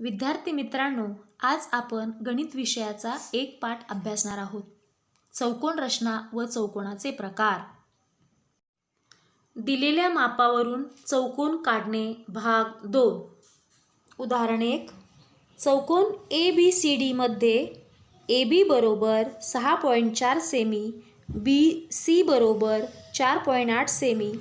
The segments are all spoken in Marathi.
विद्यार्थी मित्रांनो आज आपण गणित विषयाचा एक पाठ अभ्यासणार आहोत. चौकोन रचना व चौकोनाचे प्रकार. दिलेल्या मापावरून चौकोन काढणे भाग दोन. उदाहरण एक. चौकोन ए बी सी डीमध्ये ए बी बरोबर सहा पॉईंट चार सेमी बी सी बरोबर चार पॉईंट आठ सेमी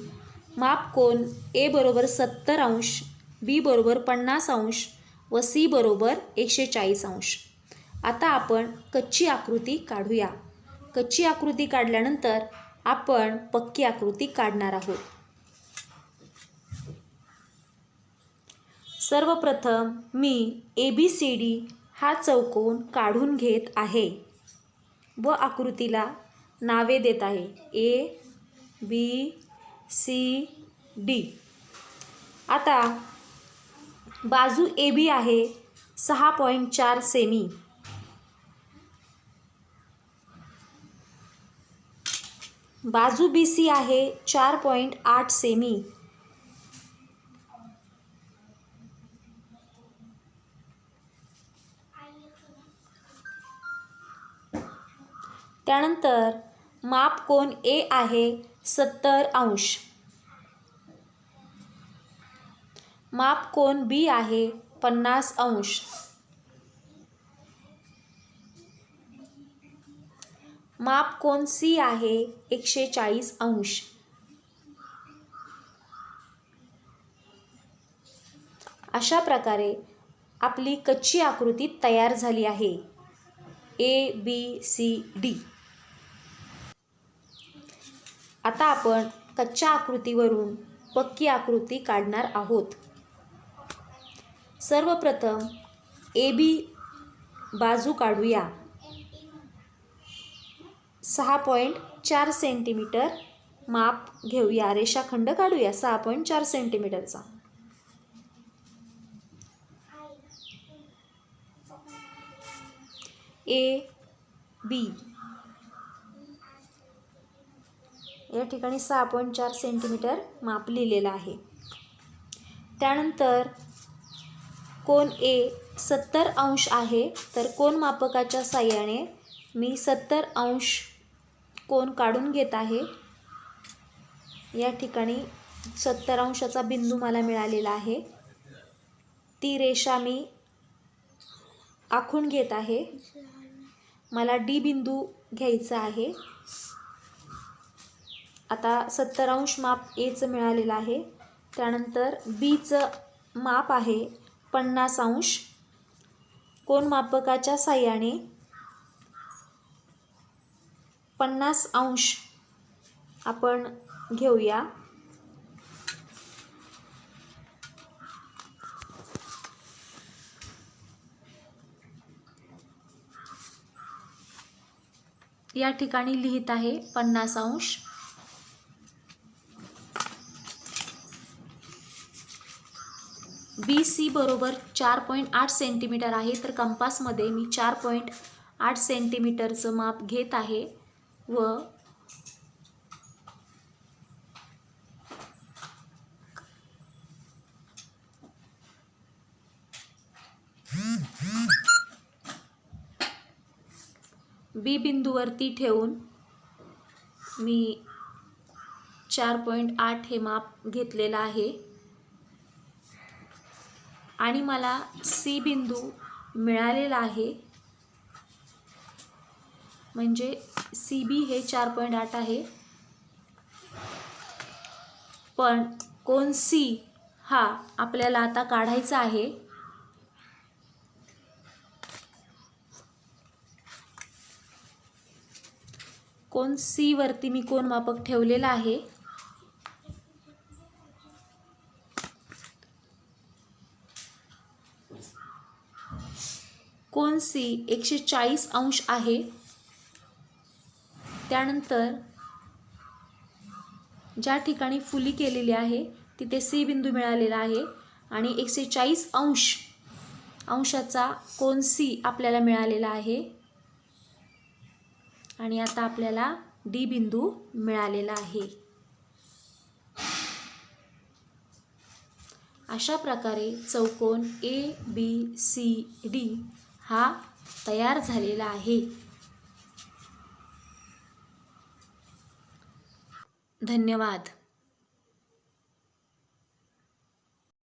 माप कोन ए बरोबर सत्तर अंश बी बरोबर पन्नास अंश व सी बरोबर एकशे चाळीस अंश. आता आपण कच्ची आकृती काढूया. कच्ची आकृती काढल्यानंतर आपण पक्की आकृती काढणार आहोत. सर्वप्रथम मी ए बी सी डी हा चौकोन काढून घेत आहे व आकृतीला नावे देत आहे. ए बी सी डी आता बाजू ए बी आहे सहा पॉईंट चार सेमी. बाजू बी सी आहे चार पॉईंट आठ सेमी. त्यानंतर माप कोण ए आहे सत्तर अंश. माप कोन बी आहे? पन्नास अंश. माप कोन सी आहे? एकशे चाळीस अंश. अशा प्रकारे आपली कच्ची आकृती तयार झाली आहे. A B C D. आता आपण कच्च्या आकृतीवरून पक्की आकृती काढणार आहोत. सर्वप्रथम ए बी बाजू काढूया. सहा पॉईंट चार सेंटीमीटर माप घेऊया. रेषाखंड काढूया. सहा पॉईंट चार सेंटीमीटरचा. A B. या ठिकाणी सहा पॉईंट चार सेंटीमीटर माप लिहिलेलं आहे. त्यानंतर कोन ए सत्तर अंश आहे तर कोन मापकाच्या साह्याने मी सत्तर अंश कोन काढून घेत आहे. या ठिकाणी सत्तर अंशाचा बिंदू मला मिळालेला आहे. ती रेषा मी आखून घेत आहे. मला डी बिंदू घ्यायचा आहे. आता सत्तर अंश माप एचं मिळालेलं आहे. त्यानंतर बीचं माप आहे. पन्नास अंश. कोन मापकाच्या साह्याने? पन्नास अंश. आपण घेऊया. या ठिकाणी लिहित आहे पन्नास अंश. बी सी बरोबर चार पॉईंट आठ सेंटीमीटर आहे तर कंपासमध्ये मी चार पॉईंट आठ सेंटीमीटरचं माप घेत आहे व बी बिंदूवरती ठेवून मी चार पॉईंट आठ हे माप घेतलेलं आहे. आणि मला सी बिंदू मिळालेला आहे. म्हणजे सी बी हे चार पॉईंट आठ आहे. पण कोण सी हा आपल्याला आता काढायचा आहे. कोण सी वरती मी कोण मापक ठेवलेला आहे? कोन सी एकशे चाळीस अंश आहे? त्यानंतर ज्या ठिकाणी फुली केलेली आहे तिथे सी बिंदू मिळालेला आहे आणि एकशे चाळीस अंश अंशाचा कोन सी आपल्याला मिळालेला आहे? आणि आता आपल्याला डी बिंदू मिळालेला आहे. अशा प्रकारे चौकोन ए बी सी डी हा तयार झालेला आहे. धन्यवाद.